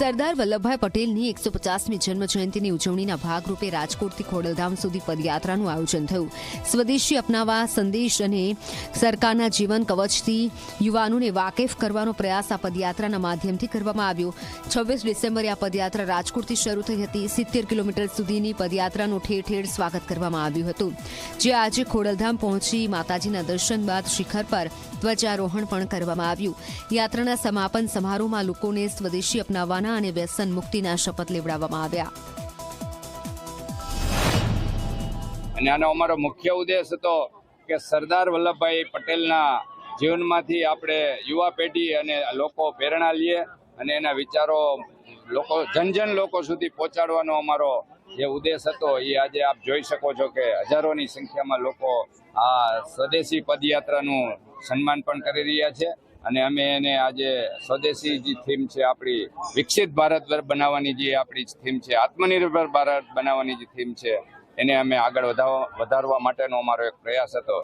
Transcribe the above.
સરદાર વલ્લભભાઈ પટેલની એકસો પચાસમી જન્મ જયંતિની ઉજવણીના ભાગરૂપે રાજકોટથી ખોડલધામ સુધી પદયાત્રાનું આયોજન થયું. સ્વદેશી અપનાવવા, સંદેશ અને સરકારના જીવન કવચથી યુવાનોને વાકેફ કરવાનો પ્રયાસ આ પદયાત્રાના માધ્યમથી કરવામાં આવ્યો. છવ્વીસ ડિસેમ્બરે આ પદયાત્રા રાજકોટથી શરૂ થઈ હતી. સિત્તેર કિલોમીટર સુધીની પદયાત્રાનું ઠેર ઠેર સ્વાગત કરવામાં આવ્યું હતું. જે આજે ખોડલધામ પહોંચી માતાજીના દર્શન બાદ શિખર પર ધ્વજારોહણ પણ કરવામાં આવ્યું. યાત્રાના સમાપન સમારોહમાં લોકોને સ્વદેશી અપનાવવાના અને વ્યસન મુક્તિના શપથ લેવડાવવામાં આવ્યા. અને આનો અમારો મુખ્ય ઉદ્દેશ હતો કે સરદાર વલ્લભભાઈ પટેલના જીવનમાંથી આપણે યુવા પેઢી અને લોકો પ્રેરણા લઈએ અને એના વિચારો લોકો જન જન લોકો સુધી પહોંચાડવાનો અમારો જે ઉદ્દેશ હતો, એ આજે આપ જોઈ શકો છો કે હજારોની સંખ્યામાં લોકો આ સ્વદેશી પદયાત્રાનું સન્માન પણ કરી રહ્યા છે. અને અમે એને આજે સ્વદેશી જે થીમ છે આપણી વિકસિત ભારત બનાવવાની જે આપણી થીમ છે, આત્મનિર્ભર ભારત બનાવવાની જે થીમ છે, એને અમે આગળ વધારવા માટેનો અમારો એક પ્રયાસ હતો.